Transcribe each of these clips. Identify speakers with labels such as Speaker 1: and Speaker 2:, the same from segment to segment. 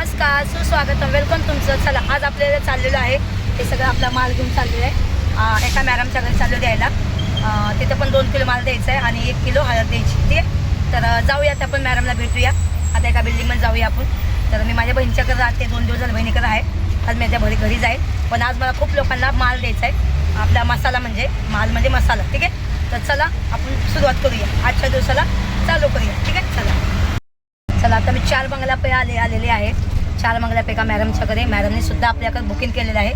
Speaker 1: नमस्कार सुस्वागत वेलकम तुमचं. चला आज आपल्याला चाललेलं आहे. हे सगळं आपला माल घेऊन चाललेलं आहे एका मॅडमच्या घरी चाललो द्यायला तिथं पण दोन किलो माल द्यायचा आहे आणि एक किलो हळद द्यायची ते तर जाऊया आता आपण मॅडमला भेटूया. आता एका बिल्डिंगमध्ये जाऊया आपण. तर मी माझ्या बहिणीच्याकडे राहते. दोन दिवस झालं बहिणीकडे आहे. आज मी त्या घरी घरी जाईल. पण आज मला खूप लोकांना माल द्यायचा आहे आपला मसाला म्हणजे माल म्हणजे मसाला. ठीक आहे? तर चला आपण सुरुवात करूया. आजच्या दिवसाला चालू करूया. ठीक आहे? चला. चला आता मी चार बंगल्यापै आले आलेले आहे. चार बंगल्यापैका मॅडमच्याकडे मॅडमने सुद्धा आपल्याकडे बुकिंग केलेलं आहे.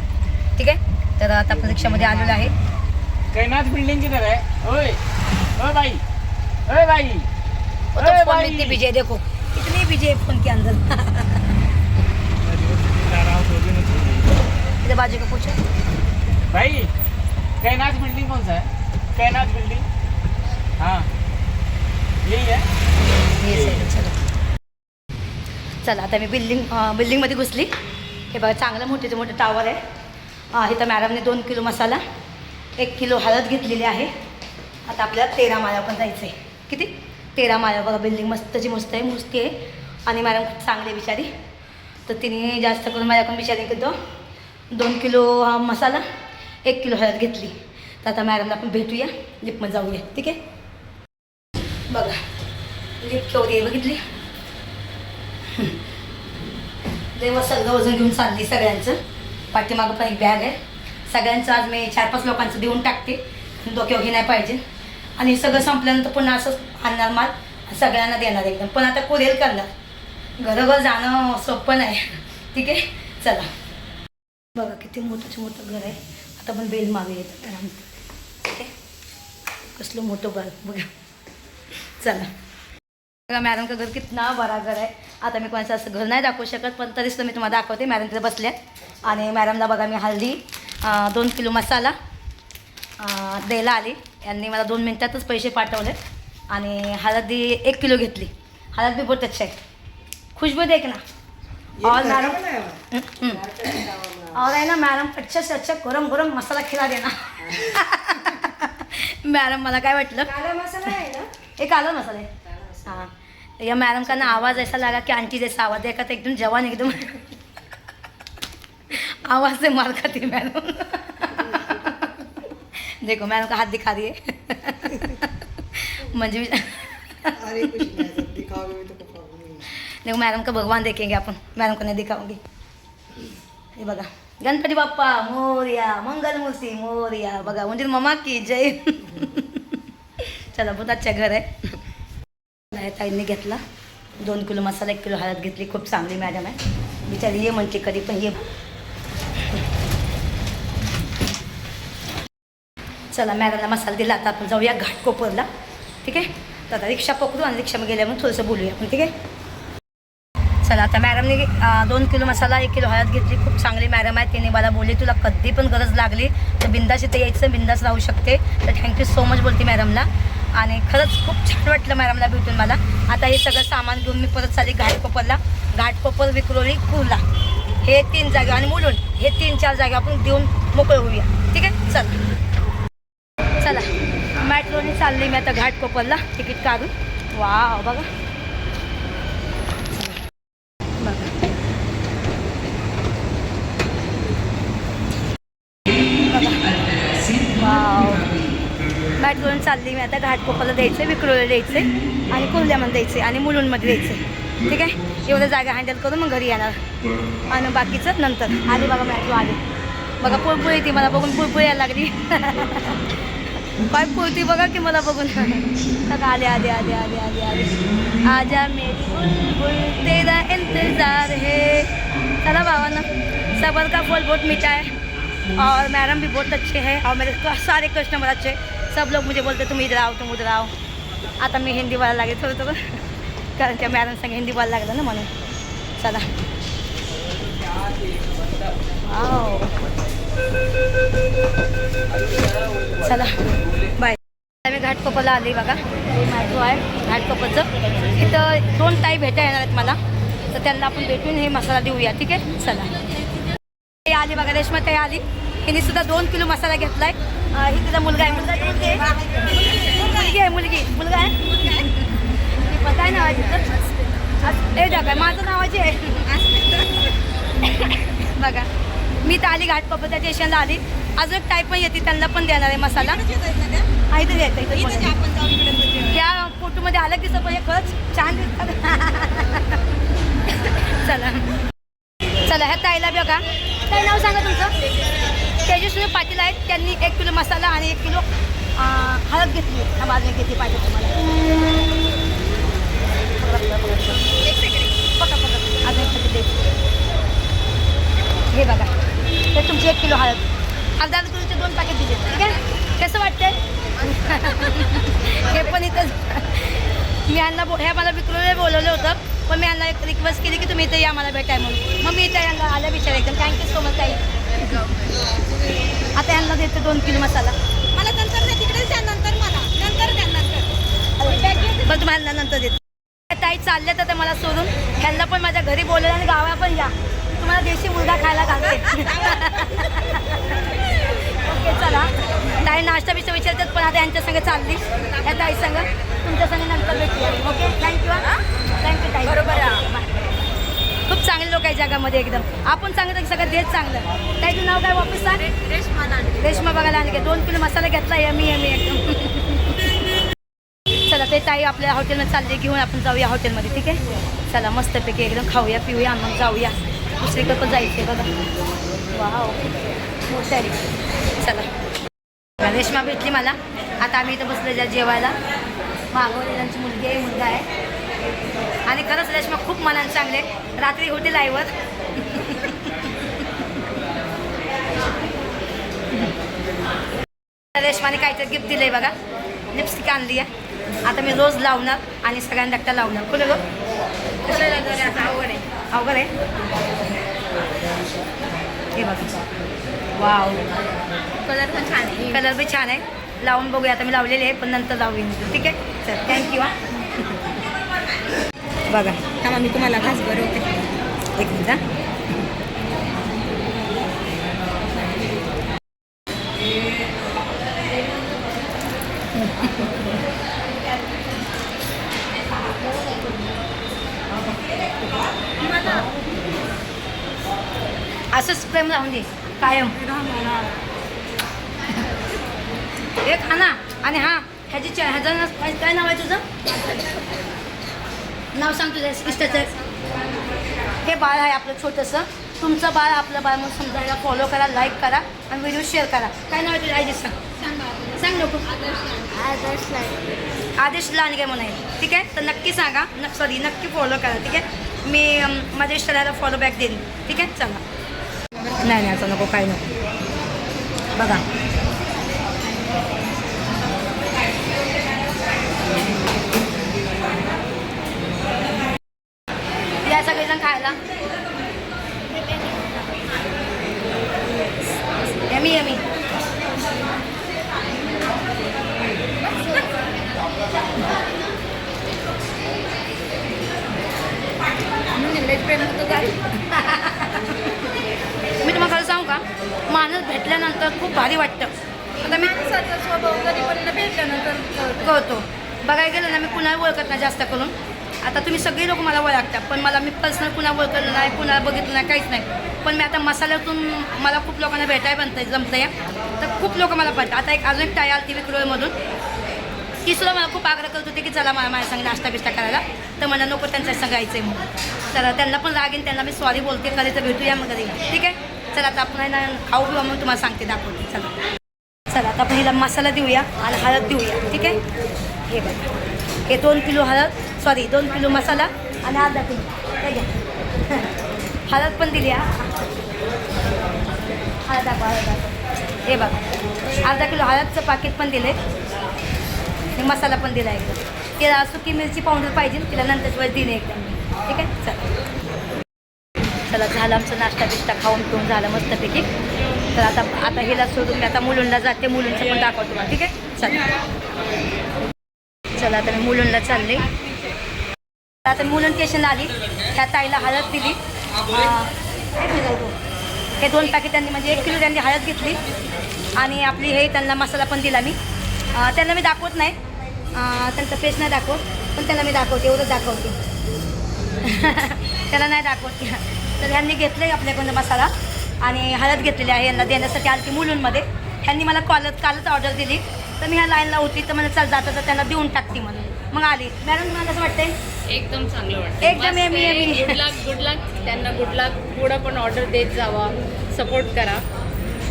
Speaker 1: ठीक आहे? तर आता आपण रिक्षामध्ये आलेलो आहे.
Speaker 2: कैनाथ बिल्डिंग किधर है ओए ओ भाई ओए भाई
Speaker 1: वो तो फ़ोन में इतनी बिज़ी देखो. इतनी बिज़ी है फ़ोन के अंदर. इधर बाजू को पूछो.
Speaker 2: भाई कैनाथ बिल्डिंग कौन सा है? कैनाथ बिल्डिंग हाँ. यही है.
Speaker 1: ये सही चला. चला आता मी बिल्डिंग बिल्डिंगमध्ये घुसली. हे बघा चांगलं मोठे मोठे टावर आहे. इथं मॅडमने दोन किलो मसाला एक किलो हळद घेतलेली आहे. आता आपल्याला तेरा माळ्या पण जायचं आहे किती? तेरा माळ्या बघा बिल्डिंग मस्तची मस्त आहे मुस्ती आहे. आणि मॅडम खूप चांगली आहे बिचारी. तर तिने जास्त करून माझ्याकडून बिचारी की तो दोन किलो मसाला एक किलो हळद घेतली. तर आता मॅडमला आपण भेटूया लिफ्टमध्ये जाऊया. ठीक आहे? बघा लिफ्ट केवढी बघितली? देवा सगळं वजन घेऊन चालली सगळ्यांचं. पाठीमागं पण एक बॅग आहे. सगळ्यांचं आज मी चार पाच लोकांचं देऊन टाकते. डोक्यावर नाही पाहिजे. आणि सगळं संपल्यानंतर पुन्हा असंच आणणार माल. सगळ्यांना देणार एकदम. पण आता कुरेल करणार. घरोघर जाणं सोपं नाही. ठीक आहे? चला. बघा किती मोठंच मोठं घर आहे. आता पण बेल मागे येतं आराम ठीक आहे? कसलं मोठं घर बघा. चला. बघा मॅडम का घर कितना बरा घर आहे. आता मी कोणाचं असं घर नाही दाखवू शकत पण तरीच तर मी तुम्हाला दाखवते. मॅडम तिथे बसल्या आणि मॅडमला बघा मी हल्दी दोन किलो मसाला द्यायला आली. यांनी मला दोन मिनटातच पैसे पाठवले आणि हळदी एक किलो घेतली. हळद भी बहुत अच्छा है खुशबू देख ना. और मैडम. और है ना मैडम. अच्छा से अच्छा गरम गरम मसाला खिला देना मॅडम मला काय वाटलं?
Speaker 3: मसाला है ना?
Speaker 1: एक काला मसाला है हाँ. या मैडम का ना आवाज़ ऐसा लगा कि आंटी जैसा आवाज़ देखा था एकदम जवान एकदम। आवाज़ से मार खाती मैडम। देखो मैडम का हाथ दिखा दिए। है मंजू
Speaker 3: अरे कुछ दिखाओगे भी तो है।
Speaker 1: देखो मैडम का भगवान देखेंगे अपन। मैडम को नहीं दिखाऊँगी। हे बघा। गणपती बाप्पा मोर्या मंगलमूर्ती मोर्या बघा। म्हणजे ममा की जय। चला बहुत अच्छा घर आहे नाही, ताईंनी घेतला. दोन किलो मसाला एक किलो हळद घेतली. खूप चांगली मॅडम आहे. बिचारी ये म्हणते कधी पण ये. चला मॅडमला मसाला दिला. आता आपण जाऊया घाटकोपरला ठीक आहे? तर आता रिक्षा पकडू आणि रिक्षामध्ये गेल्यावर थोडंसं बोलूया आपण ठीक आहे? चला आता मॅडमने दोन किलो मसाला एक किलो हळद घेतली. खूप चांगली मॅडम आहे. तिने मला बोलली तुला कधी पण गरज लागली तर बिंदास इथे यायचं बिंदास राहू शकते. तर थँक्यू सो मच बोलते मॅडमला. आणि खरंच खूप छान वाटलं मॅडमला भेटून मला. आता हे सगळं सामान घेऊन मी परत चालली घाटकोपरला घाटकोपर विक्रोळी कुर्ला. हे तीन जागा आणि मुलून हे तीन चार जागा आपण देऊन मोकळं होऊया. ठीक आहे? चल. चला. मॅट्रोनी चालली मी आता घाटकोपरला तिकीट काढून. वा बघा वाव मॅटवरून चालली मी आता घाटकोपाला द्यायचं विक्रोला द्यायचे आणि कुर्ल्यामध्ये द्यायचे आणि मुलूंमध्ये द्यायचे. ठीक आहे? एवढं जागा हँडल करून मग घरी येणार. आणि बाकीचं नंतर. आली बघा मॅट्रो आली. बघा पुळपुळ येते मला बघून पुळपुळ यायला लागली. काय पुळती बघा की मला बघून. बघा आले आले आले आले आले आले. आजा मेरी तेरा इंतजार है. चला भावाना सबर का फल बहुत मीठा है. और मैडम भी बहुत अच्छे हैं और मेरे सारे कस्टमर अच्छे सब लोग मुझे बोलते तुम इधर आओ तुम उधर आओ. आता मी हिंदी बोलायला लागले थोडं थोडं। कारण त्या मॅडम संग हिंदी बोलायला लागलं ना म्हणून चला। चला। बाय। मी घाटकोपरला आली बघा। हे आहे घाटकोपरचं इथं दोन ताई भेटा येणार आहेत मला. तर त्यांना आपण भेटून हे मसाला देऊया ठीक आहे? चला. आली बघा रेश्मा ताई आली. हिने सुद्धा दोन किलो मसाला घेतलाय. ही तिचा मुलगा आहे. मुलगा आहे? मुलगी आहे मुलगी. आहे? मुलगी आहे पता आहे ना आज ए जागा माझं नावाची आहे बघा मी तर आली घाट त्या स्टेशनला आली. अजून एक टाईप पण येते त्यांना पण देणार आहे मसाला. हा, इथं द्यायचं. या फोटोमध्ये आलं की सगळं हे खरंच छान दिसतात. चला. चला ह्या ताईला बघा. ताई नाव सांगा तुमचं. तेजस्वी पाटील आहेत. त्यांनी एक किलो मसाला आणि एक किलो हळद घेतली. हा बाजूने घेतली पाहिजे तुम्हाला? पका पका. अजून दे. हे बघा. हे तुमची एक किलो हळद. अर्धा किलोचे दोन पॅकेट दिले. ठीक आहे? कसं वाटतंय? हे पण इथं मी यांना बो ह्या मला विक्रोला बोलवलं होतं. पण मी यांना एक रिक्वेस्ट केली की तुम्ही इथे या मला भेटाय म्हणून. मग मी इथे यांना आल्या विचार एकदम थँक्यू सो मच ताई. आता यांना देते दोन किलो मसाला.
Speaker 4: मला नंतर तिकडेच द्या नंतर मला. नंतर द्या नंतर.
Speaker 1: पण तुम्हाला नंतर देते. ताई चालल्या तर ते मला सोडून. ह्यांना पण माझ्या घरी बोलवलं आणि गावाला पण या. तुम्हाला देशी मुलगा खायला घालते. ओके चला. ताई नाश्ता बिष्टा विचारतात पण आता यांच्या संग चालली. या ताई संग. तुमच्या संग नंतर भेटूया. ओके थँक्यू थँक्यू ताई. बरोबर खूप चांगले लोक आहे जगामध्ये एकदम. आपण सांगितलं की सगळं देश चांगलं ताईचं नाव काय वापस सांग?
Speaker 4: रेशमा
Speaker 1: रेशमा बघायला आणि दोन किलो मसाला घेतला यमी यमी एकदम. चला ते ताई आपल्या हॉटेलमध्ये चालले घेऊन आपण जाऊया हॉटेलमध्ये ठीक आहे? चला मस्तपैकी एकदम खाऊया पिऊया मग जाऊया. दुसरीकडे पण जायचं बघा. वाव मोठं आहे चला. रेशमा भेटली मला. आता आम्ही इथं बसलो ज्या जेवायला. मागवली त्यांची मुलगी आहे मुलगा आहे. आणि खरंच रेशमा खूप मनाने चांगले रात्री होते लाईव्हवर रेशमाने काहीतरी गिफ्ट दिलंय बघा. लिपस्टिक आणली आहे. आता मी रोज लावणार आणि सगळ्यांना एकटा लावणार. कुठे गं?
Speaker 4: आवड आहे.
Speaker 1: अवघड आहे? हे बघा. वाव
Speaker 4: कलर पण छान आहे.
Speaker 1: कलर बी छान आहे. लावून बघूया. आता मी लावलेले आहे पण नंतर लावून. ठीक आहे? चल थँक्यू हा. बघा
Speaker 4: थांबा मी तुम्हाला घास बनवते
Speaker 1: एक मिनिट. असंच प्रेम राहून दे कायम. एक हा ना. आणि हा ह्याची ह्याचं काय नाव आहे तुझं? नाव सांग तुझं इष्टाचं. हे बाळ आहे आपलं छोटंसं. तुमचं बाळ आपलं बाळ म्हणून समजायला फॉलो करा लाईक करा आणि व्हिडिओ शेअर करा. काय नाव आहे तुझ्या सांग. सांग नको. आदेश लांडगे म्हणून आहे. ठीक आहे? तर नक्की सांगा. न सॉरी नक्की फॉलो करा. ठीक आहे? मी माझ्या इष्टाला फॉलो बॅक देईन. ठीक आहे? चला. नाही नाही असं नको. काय नको. बघा. खूप भारी वाटतं. आता मी
Speaker 4: कळतो.
Speaker 1: बघायला गेलं ना मी कुणाला ओळखत नाही जास्त करून. आता तुम्ही सगळी लोक मला ओळखता पण मला मी पर्सनल कुणा ओळखलं नाही कुणाला बघितलं नाही काहीच नाही. पण मी आता मसाल्यातून मला खूप लोकांना भेटायला बनतं जमतं या तर खूप लोक मला पाहतात आता एक अजून एक टाय आली ती विक्रोळमधून. ती सुद्धा मला खूप आग्रह करत होती की चला मला माझ्या संग नाश्ता बिष्टा करायला. तर मला नको त्यांच्या संग यायचं आहे म्हणून. तर त्यांना पण रागीन त्यांना मी सॉरी बोलते कधी तर भेटूया मग कधी. ठीक आहे? चला आता आपण आहे ना खाऊ किंवा मग तुम्हाला सांगते दाखवते. चला. चला आता आपण हिला मसाला देऊया आणि हळद देऊया ठीक आहे? हे बघा. हे दोन किलो हळद सॉरी दोन किलो मसाला आणि अर्धा किलो. हे घ्या. हळद पण दिली हळद दाखवा हळद हे बघा. अर्धा किलो हळदचं पाकिट पण दिलं आहे मसाला पण दिला एकदम तिला सुकी मिरची पावडर पाहिजे तिला नंतर वेळेस दिले एकदम ठीक आहे? चला. चला झालं आमचं नाश्ता बिष्टा खाऊन पिऊन झालं मस्तपैकी. तर आता आता हिला सोडून मी आता मुलुंडला जाते मुलुंडचं पण दाखवतो तुम्हाला ठीक आहे? चला. चला आता मी मुलुंडला चालले. आता मुलुंड स्टेशनला आली त्या ताईला हळद दिली. हे दोन पॅकेट त्यांनी म्हणजे एक किलो त्यांनी हळद घेतली. आणि आपली हे त्यांना मसाला पण दिला मी. त्यांना मी दाखवत नाही. त्यांचा फेस नाही दाखवत पण त्यांना मी दाखवते एवढंच दाखवते. त्याला नाही दाखवत. तर ह्यांनी घेतलं आहे आपल्याकडून मसाला आणि हळद घेतलेली आहे यांना देण्यासाठी ती मुलूंमध्ये. ह्यांनी मला कॉलच कालच ऑर्डर दिली. तर मी ह्या लाईनला होती तर मला चल जाता तर त्यांना देऊन टाकते म्हणून. मग आली. मॅडम तुम्हाला कसं वाटतंय?
Speaker 5: एकदम चांगलं वाटतं
Speaker 1: एकदम Amy.
Speaker 5: Good luck good luck त्यांना गुड लक पुढं पण ऑर्डर देत जावा. सपोर्ट करा.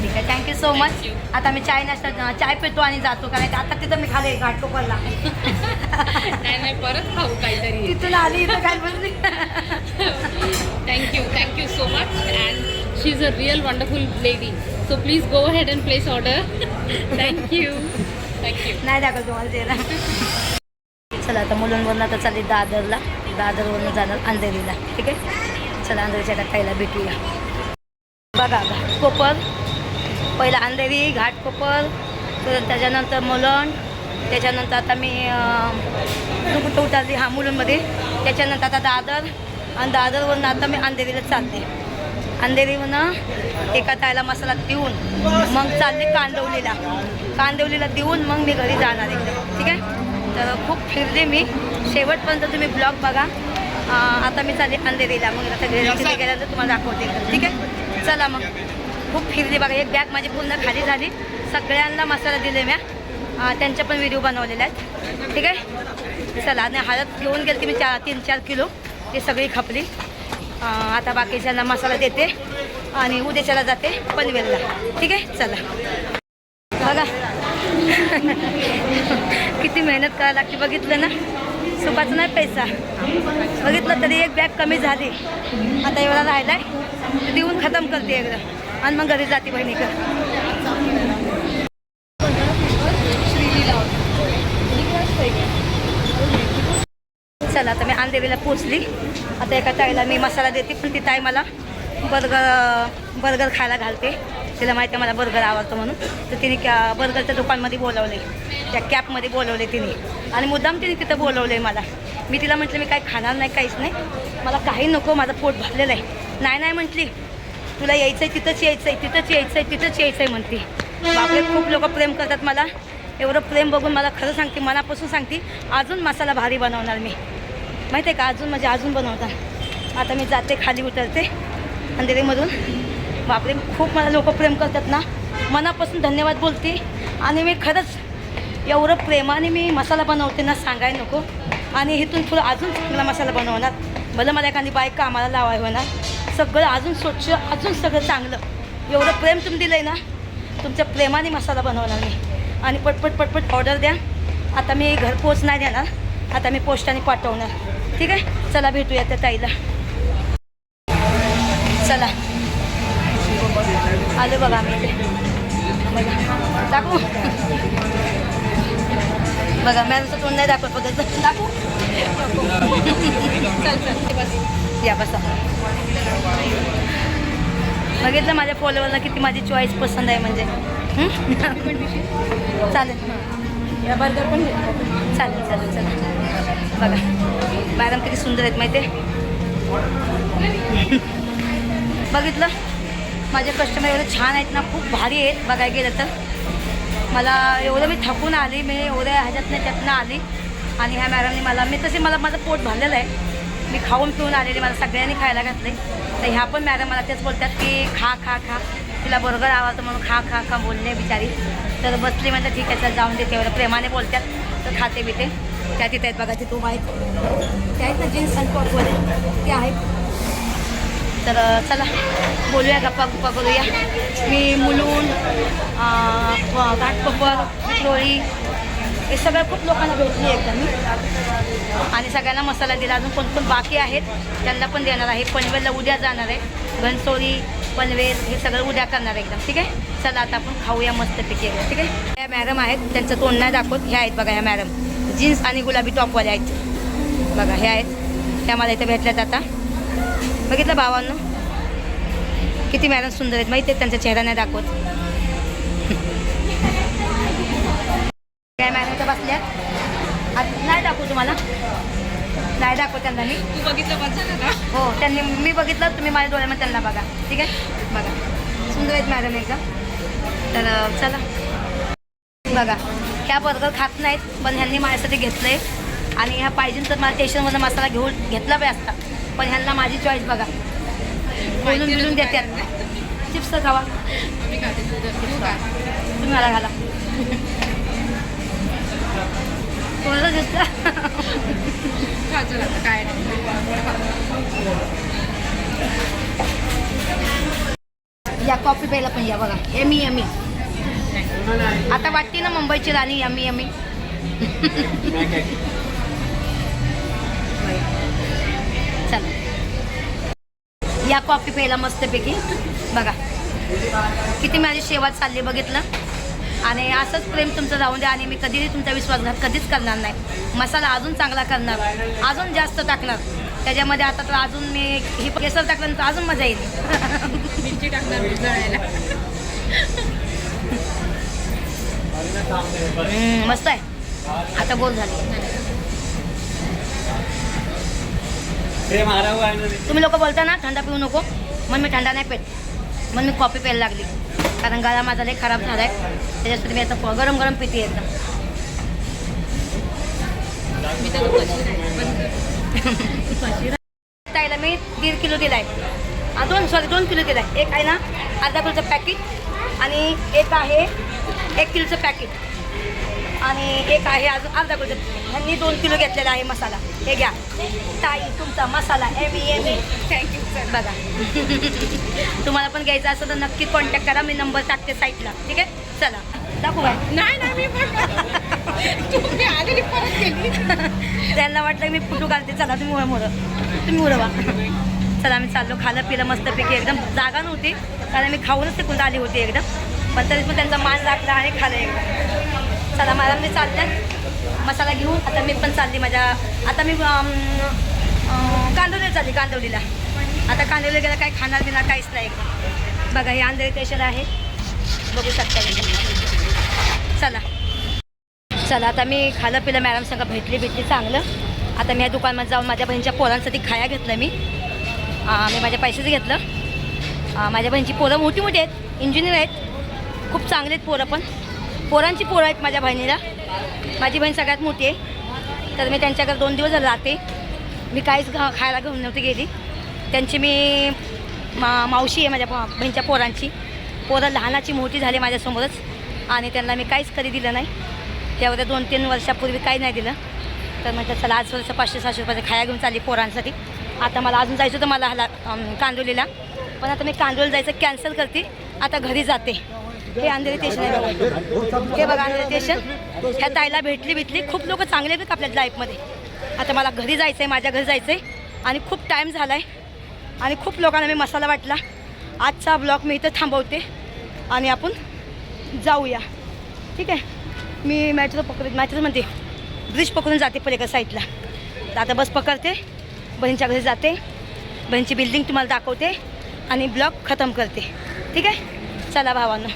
Speaker 1: ठीक आहे. Thank you so much. आता मी चाय नाश्ता चाय पितो आणि जातो. कारण की आता तिथं मी खाले घाटकोपरला
Speaker 5: नाही नाही परत खाऊ काहीतरी.
Speaker 1: तिथून आली इथं काय बोलली?
Speaker 5: Thank you thank you so much and she is a real wonderful lady so please go head and place order thank you thank you
Speaker 1: नाही दाखल तुम्हाला चेहरा चला आता मुलांवरून आता चालली दादरला. दादरवरून जाणार अंधेरीला. ठीक आहे? चला अंधेरीच्या खायला भेटूया. बघा घाटकोपर पहिला अंधेरी घाटकोपर तर त्याच्यानंतर मुलण त्याच्यानंतर आता मी अं, कुठं उतरली हा मुलंमध्ये त्याच्यानंतर आता दादर आणि दादरवरून आता मी अंधेरीला चालते अंधेरीवरून एका तायला मसाला देऊन मग चालले कांदवलीला. कांदवलीला देऊन मग मी घरी जाणार एकदम ठीक आहे? तर खूप फिरले मी. शेवटपर्यंत तुम्ही ब्लॉग बघा. आता मी चालले अंधेरीला. मग आता घरी तिथे गेल्यानंतर तुम्हाला दाखवते. ठीक आहे? चला मग. खूप फिरली बघा एक बॅग माझी पूर्ण खाली झाली. सगळ्यांना मसाला दिले म्या त्यांच्या पण व्हिडिओ बनवलेले आहेत. ठीक आहे? चला आणि हळद घेऊन गेली मी चार तीन चार किलो. ती सगळी खपली. आता बाकीच्यांना मसाला देते आणि उद्याच्याला जाते पनवेलला. ठीक आहे? चला. बघा. किती मेहनत करायला लागते. बघितलं ना? सुखाचा नाही पैसा. बघितलं तरी एक बॅग कमी झाली. आता एवढा राहिला आहे देऊन खतम करते एकदा. आणि मग घरी जाते बहिणीकडे चला आता मी आंदेवीला पोचली. आता एका ताईला मी मसाला देते पण ती ताई मला बर्गर बर्गर खायला घालते. तिला माहिती आहे मला बर्गर आवडतं म्हणून. तर तिने क्या बर्गरच्या दुकानमध्ये बोलवले. त्या कॅबमध्ये बोलवले तिने. आणि मुद्दाम तिने तिथं बोलवले मला. मी तिला म्हटलं मी काही खाणार नाही काहीच नाही. मला काही नको माझं पोट भरलेलं आहे. नाही नाही म्हटली. तुला यायचं आहे तिथंच यायचं आहे तिथंच यायचं आहे तिथंच यायचं आहे म्हणते. बापरे खूप लोक प्रेम करतात मला. एवढं प्रेम बघून मला खरं सांगते मनापासून सांगते अजून मसाला भारी बनवणार मी. माहिती आहे का अजून म्हणजे अजून बनवतात. आता मी जाते खाली उतरते अंधेरीमधून. बापरे खूप मला लोक प्रेम करतात ना. मनापासून धन्यवाद बोलते. आणि मी खरंच एवढं प्रेमाने मी मसाला बनवते ना सांगायला नको. आणि इथून पुढं अजून चांगला मसाला बनवणार. भलं मला एखादी बाईक कामाला लावाय होणार. सगळं अजून स्वच्छ अजून सगळं चांगलं. एवढं प्रेम तुम्ही दिलं आहे ना तुमच्या प्रेमाने मसाला बनवणार मी. आणि पटपट पटपट ऑर्डर द्या. आता मी घरपोच नाही देणार आता मी पोस्टाने पाठवणार. ठीक आहे? चला भेटूया त्या ताईला. चला. आलो बघा आम्ही इथे बघा. दाखवू? बघा मॅमचं तोंड नाही दाखवत बघा. दाखवू? चल चल. बस. या बसा. बघितलं माझ्या फॉलोवरला किती माझी चॉईस पसंत आहे म्हणजे? चालेल. या बर्गर पण चालेल चालेल चालेल. बघा. मॅडम किती सुंदर आहेत माहिती आहे बघितलं? माझे कस्टमर एवढे छान आहेत ना खूप भारी आहेत. बघायला गेलं तर. मला एवढं मी थकून आली मी एवढ्या ह्याच्यातनं त्यातनं आली. आणि ह्या मॅडमने मला मी तसे मला माझं पोट भरलेलं आहे. मी खाऊन पिऊन आलेली मला सगळ्यांनी खायला घातले तर ह्या पण मॅडम मला तेच बोलतात की खा खा खा. तिला बरोबर आवडतं म्हणून खा खा खा बोलले बिचारी. तर बसली म्हणतात ठीक आहे चल जाऊन देते. तेवढं प्रेमाने बोलतात. तर खाते बिते त्या तिथे आहेत बघा तू उभा आहेत त्या आहेत ना जीन्स आणि टॉपवाले ते आहेत. तर चला बोलूया गप्पा गुप्पा करूया. मी मुलून अं, घाटकोपर विक्रोळी हे सगळं खूप लोकांना भेटली एकदम. मी आणि सगळ्यांना मसाला दिला. अजून कोण कोण बाकी आहेत? त्यांना पण देणार आहे. पनवेलला उद्या जाणार आहे. घनसोरी पनवेल हे सगळं उद्या करणार आहे एकदम. ठीक आहे? चला आता आपण खाऊया मस्तपैकी एकदम ठीक आहे? ह्या मॅडम आहेत. त्यांचं तोंड नाही दाखवत. ह्या आहेत बघा ह्या मॅडम. जीन्स आणि गुलाबी टॉपवाले आहेत. बघा हे आहेत. त्या मला इथं भेटल्यात आता. बघितलं भावांना? किती मॅडम सुंदर आहेत. माहिती आहे त्यांचा चेहरा नाही दाखवत. काय मॅडम. तर बसल्यात. नाही दाखवू तुम्हाला. नाही दाखवू त्यांना मी.
Speaker 5: तू बघितलं ना.
Speaker 1: हो त्यांनी मी बघितलं तुम्ही माझ्या डोळ्यामध्ये त्यांना बघा. ठीक आहे? बघा. सुंदर आहेत मॅडम एकदम. तर चला. बघा ह्या बर्गर खात नाहीत पण ह्यांनी माझ्यासाठी घेतलं आहे आणि ह्या पाहिजे तर मला स्टेशनमधून मसाला घेऊन घेतला पाहिजे असता पण ह्यांना माझी चॉईस बघा. बोलून बिलून देतात चिप्स खावा. तुम्ही मला घाला. कोणाला
Speaker 5: दिसला आता, काय
Speaker 1: या कॉफी प्यायला पण या बघा. एमी एमी आता वाटते ना मुंबईची राणी यमी यमी. चला. या कॉफी प्यायला मस्तपैकी. बघा. किती माझी सेवा चालली बघितलं? आणि असंच प्रेम तुमचं राहून द्या आणि मी कधीही तुमचा विश्वासघात कधीच करणार नाही. मसाला अजून चांगला करणार अजून जास्त टाकणार. त्याच्यामध्ये आता तर अजून मी ही केसर टाकल्यानंतर अजून मजा येईल.
Speaker 5: मिरची टाकणार
Speaker 1: मस्त आहे. आता बोल झाली. तुम्ही लोक बोलता ना थंडा पिऊ नको. मग मी थंडा नाही पेट मग मी कॉफी प्यायला लागली. कारण गळा माझा लई खराब झाला आहे त्याच्यासाठी मी आता प- गरम गरम पिते एकदम ताईला मी दीड किलो दिला आहे दोन सॉरी दोन किलो दिला आहे एक आहे ना अर्धा किलोचं पॅकेट आणि एक आहे एक किलोचं पॅकेट आणि एक आहे अजून अर्धा किलोचं ह्यांनी दोन किलो घेतलेला आहे मसाला. हे घ्या. ताई तुमचा मसाला M M E
Speaker 5: thank you sir
Speaker 1: बघा. तुम्हाला पण घ्यायचं असेल तर नक्की कॉन्टॅक्ट करा. मी नंबर टाकते साईटला ठीक आहे? चला. दाखवू
Speaker 5: नाही नाही मी पण तुम्ही आलेली परत गेली.
Speaker 1: त्यांना वाटलं मी फुटू घालते. चला तुम्ही उडा मोरं तुम्ही उडवा चला आम्ही चाललो. खालं पिलं मस्तपैकी एकदम जागा नव्हती. कारण मी खाऊनच तिकडून आली होती एकदम. पण तरी पण त्यांचा मान राखला आणि खालं एकदम. चला मला मी चालल्यात मसाला घेऊन आता मी पण चालली माझ्या आता मी अम, कांदवलीला चालली कांदवलीला आता कांदोली गेला काय खाणार बिणार काहीच नाही. बघा हे आंधळी स्टेशन आहे. बघू शकता चला. चला आता मी खालं पिलं मॅडम संग भेटली भेटली चांगलं. आता मी या दुकानात जाऊन माझ्या बहिणीच्या पोरांसाठी खाया घेतलं मी. मी माझ्या पैसेच घेतलं. माझ्या बहिणीची पोरं मोठी मोठी आहेत इंजिनियर आहेत. खूप चांगले आहेत पोरं पण. पोरांची पोरं आहेत माझ्या बहिणीला. माझी बहीण सगळ्यात मोठी आहे. तर मी त्यांच्याकडे दोन दिवस राहते. मी काहीच घा खायला घेऊन नव्हती गेली. त्यांची मी मा मावशी आहे माझ्या बहिणीच्या पोरांची. पोरं लहानाची मोठी झाली माझ्यासमोरच आणि त्यांना मी काहीच कधी दिलं नाही. त्यावर दोन तीन वर्षापूर्वी काही नाही दिलं. तर म्हटलं चला आज वर्ष पाचशे सहाशे रुपयाचं खाया घेऊन चालली पोरांसाठी. आता मला अजून जायचं होतं मला ह्याला कांदोलीला. पण आता मी कांदोली जायचं कॅन्सल करते. आता घरी जाते. हे अंधेरी स्टेशन आहे बघा. हे बघा अंधेरी स्टेशन ह्या ताईला भेटली भेटली खूप लोक चांगले आहेत आपल्या लाईफमध्ये आता मला घरी जायचं आहे माझ्या घरी जायचं आहे आणि खूप टाईम झाला आहे आणि खूप लोकांना मी मसाला वाटला. आजचा ब्लॉग मी इथं थांबवते. आणि आपण जाऊया. ठीक आहे? मी मॅट्रो पकडत मॅट्रो म्हणते ब्रिज पकडून जाते पलीकडे साईडला तर आता बस पकडते. बहीणच्या घरी जाते. बहीणची बिल्डिंग तुम्हाला दाखवते. आणि ब्लॉग खतम करते. ठीक आहे? चला भावांना.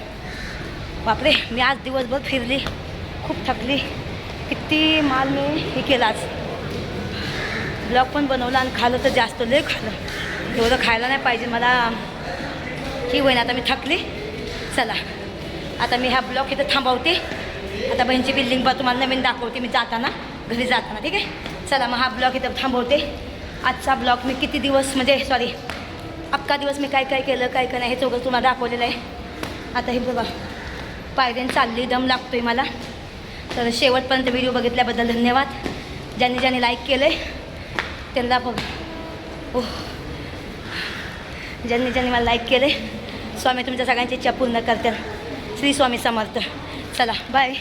Speaker 1: बापरे मी आज दिवसभर फिरली खूप थकली. किती माल मी हे केला आज. ब्लॉग पण बनवला आणि खालं तर जास्त लय खाल्लं. एवढं खायला नाही पाहिजे मला. ही होईन आता मी थकली. चला. आता मी हा ब्लॉक इथं थांबवते. आता बहिणीची बिल्डिंग पण तुम्हाला नवीन दाखवते मी जाताना घरी जाताना ठीक आहे? चला मग हा ब्लॉक इथं थांबवते. आजचा ब्लॉग मी किती दिवस म्हणजे सॉरी अख्खा दिवस मी काय काय केलं काय काय नाही हे चौघं तुम्हाला दाखवलेलं आहे. आता हे बघा. पायऱ्यांनी चालली दम लागतोय मला. तर शेवटपर्यंत व्हिडिओ बघितल्याबद्दल धन्यवाद. ज्यांनी ज्यांनी लाईक केलं आहे त्यांना बघ. ओ ज्यांनी ज्यांनी मला लाईक केले स्वामी तुमच्या सगळ्यांची इच्छा पूर्ण करतील. श्री स्वामी समर्थ. चला बाय